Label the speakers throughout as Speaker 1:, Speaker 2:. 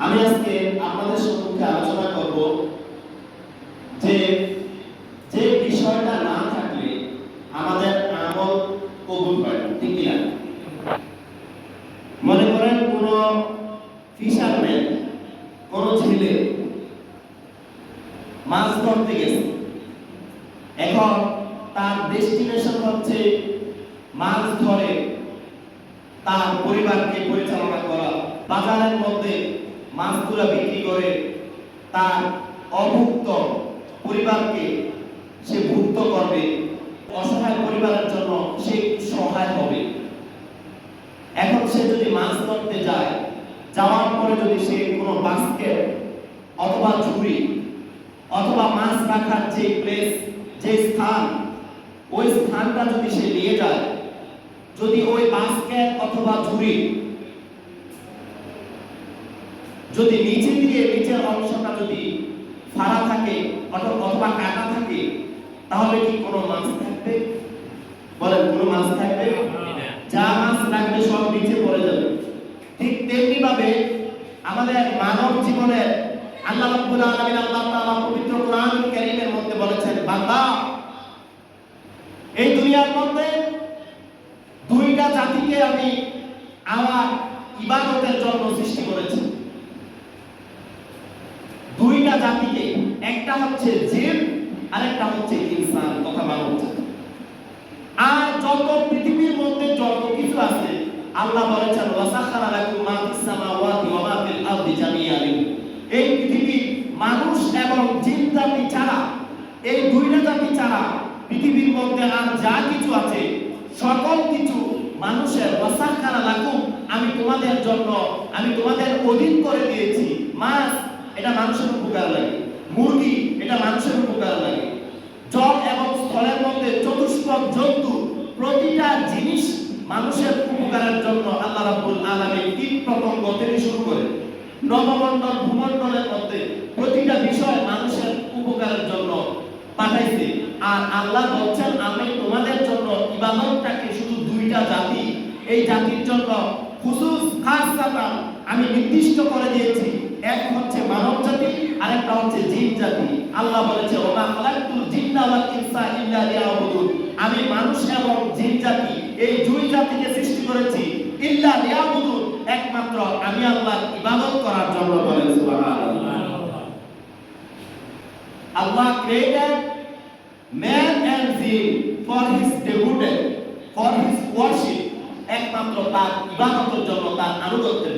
Speaker 1: আমি আজকে আপনাদের সম্মুখে আলোচনা করব যে যে বিষয়টা না থাকলে আমাদের আমল কবুল হয় ঠিক কিনা? মনে করেন কোন ফিশারম্যান কোন ছেলে মাছ ধরতে গেছে। এখন তার ডেস্টিনেশন হচ্ছে মাছ ধরে তার পরিবারকে পরিচালনা করা। বাজারের মধ্যে মাছগুলা বিক্রি করে, তার অভুক্ত পরিবারকে সে ভুক্ত করবে। অসহায় পরিবারের জন্য সে সহায় হবে। এখন সে যদি মাছ ধরতে যায়, যাওয়ার পরে যদি সে কোনো বাস্কেট অথবা ঝুড়ি অথবা মাছ রাখার যে প্লেস যে স্থান, ওই স্থানটা যদি সে নিয়ে যায়, যদি ওই বাস্কেট অথবা ঝুড়ি যদি নিচে দিয়ে নিচের অংশটা যদি ফাড়া থাকে অথবা কাটা থাকে তাহলে কি কোনো মাছ থাকবে? বলেন কোনো মাছ থাকবে? যা মাছ থাকবে সব নিচে পড়ে যাবে। ঠিক তেমনি ভাবে আমাদের মানব জীবনের আল্লাহ রাব্বুল আলামিন আল্লাহ তাআলা পবিত্র কোরআন কারীমের মধ্যে বলেছেন বান্দা এই দুনিয়ার মধ্যে দুইটা জাতিকে আমি আমার ইবাদতের জন্য সৃষ্টি করেছি। দুইটা জাতিকে, একটা হচ্ছে জিন, আরেকটা হচ্ছে ইনসান তথা মানব জাতি আর যত পৃথিবীর মধ্যে যত কিছু আছে, আল্লাহ বলেছেন, ওয়াসাখারা লাকুম মা ফিস সামাওয়াতি ওয়া মা ফিল আরদি জামিআন এই পৃথিবী মানুষ এবং জিন জাতি ছাড়া, এই দুইটা জাতি ছাড়া পৃথিবীর মধ্যে আর যা কিছু আছে, সকল কিছু মানুষের ওয়াসাখারা লাকুম, আমি তোমাদের জন্য, আমি তোমাদের অধীন করে দিয়েছি। মাছ এটা মানুষের উপকার লাগে। মুরগি, এটা মানুষের উপকার লাগে। জল এবং স্থলের মধ্যে চতুষ্পদ জন্তু, প্রতিটা জিনিস মানুষের উপকারের জন্য আল্লাহ রাব্বুল আলামিন কীট পতঙ্গ থেকে শুরু করে নবমণ্ডল ভূমণ্ডলের মধ্যে প্রতিটা বিষয় মানুষের উপকারের জন্য পাঠাইছে। আর আল্লাহ বলছেন, আমি তোমাদের জন্য ইবাদতটাকে শুধু দুইটা জাতি, এই জাতির জন্য খুসুস খাসাতা আমি নির্দিষ্ট করে দিয়েছি। এক হচ্ছে মানব জাতি আর একটা হচ্ছে জিন জাতি আল্লাহ বলেছে ওমা খালাকতুল জিন্না ওয়াল ইনসা ইল্লা লিয়াবুদুন। আমি মানুষ এবং জিন জাতি এই দুই জাতিকে সৃষ্টি করেছি ইল্লা লিয়াবুদুন। একমাত্র আমি আল্লাহর ইবাদত করার জন্য বলেন সুবহানাল্লাহ। Allah created man and jinn for his devoted, for his worship, একমাত্র তার ইবাদতের জন্য তার আনুগত্যের জন্য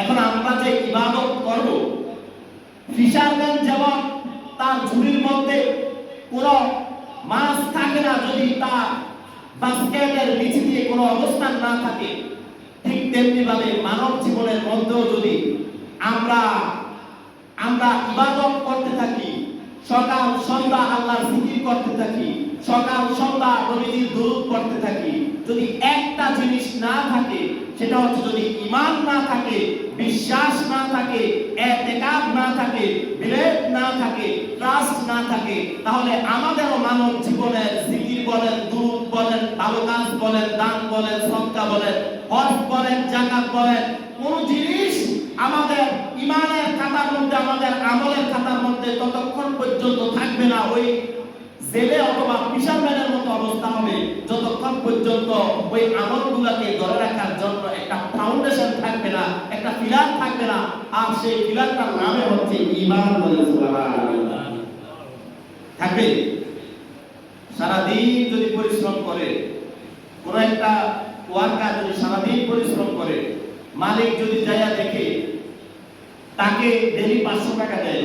Speaker 1: এখন আমরা যে ইবাদত করব, ফিশারম্যান যেমন তার ঝুড়ির মধ্যে কোনো মাছ থাকে না, যদি তার বাস্কেটের নিচে দিয়ে কোনো অবস্থান না থাকে, ঠিক তেমনি ভাবে মানব জীবনের মধ্যেও যদি আমরা আমরা ইবাদত করতে থাকি, সকাল, সন্ধ্যা আল্লাহর জিকির করতে থাকি সকাল সন্ধ্যা নবীজির দরুদ পড়তে থাকি। যদি একটা জিনিস না থাকে, সেটা হচ্ছে যদি ঈমান না থাকে, বিশ্বাস না থাকে এতেকাদ না থাকে বিলেদ না থাকে ট্রাস্ট না থাকে, তাহলে আমাদেরও মানব জীবনের জিকির বলেন, দরুদ বলেন ভালো কাজ বলেন, দান বলেন, সদকা বলেন, হজ বলেন, জাকাত বলেন, কোন জিনিস আমাদের ইমানের খাতার মধ্যে, আমাদের আমলের খাতার মধ্যে ততক্ষণ পর্যন্ত থাকবে না। ওই জেলে অথবা ফিশারম্যানের মতো অবস্থা হবে। যতক্ষণ পর্যন্ত ওই আমলগুলোকে ধরে রাখার জন্য একটা ফাউন্ডেশন থাকবে না, একটা পিলার থাকবে না, আর সেই পিলারটার নামে হচ্ছে ইমান থাকবে? সারাদিন যদি পরিশ্রম করে, কোন একটা ওয়ার্কার যদি সারাদিন পরিশ্রম করে, মালিক যদি যাইয়া দেখে, তাকে ডেলি পাঁচশো টাকা দেয়।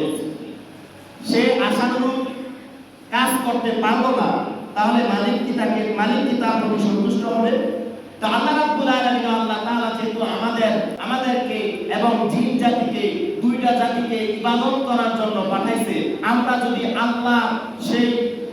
Speaker 1: সে আশানুরূপ কাজ করতে পারল না, তাহলে মালিক কি তাকে, মালিক কি তার প্রতি সন্তুষ্ট হবে? তো আল্লাহ রাব্বুল আলামিন, আল্লাহ তাআলা যেহেতু আমাদের, আমাদেরকে এবং জিন জাতিকে, দুইটা জাতিকে ইবাদত করার জন্য পাঠাইছে, আমরা যদি আল্লাহ সেই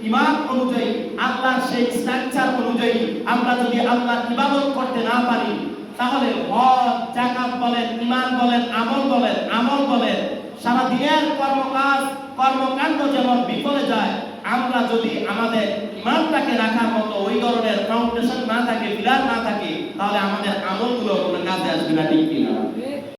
Speaker 1: ইমান অনুযায়ী আল্লাহর সেই স্ট্রাকচার অনুযায়ী আমরা যদি আল্লাহ ইবাদত করতে না পারি, তাহলে হজ জাকাত বলেন ইমান বলেন, আমল বলেন আমল বলেন সারা দিনের কর্মকাজ, কর্মকাণ্ড যেমন বিফলে যায় আমরা যদি আমাদের ইমানটাকে রাখার মতো ওই ধরনের ফাউন্ডেশন না থাকে পিলার না থাকে, তাহলে আমাদের আমলগুলো কোনো কাজে আসবে না, ঠিক কিনা?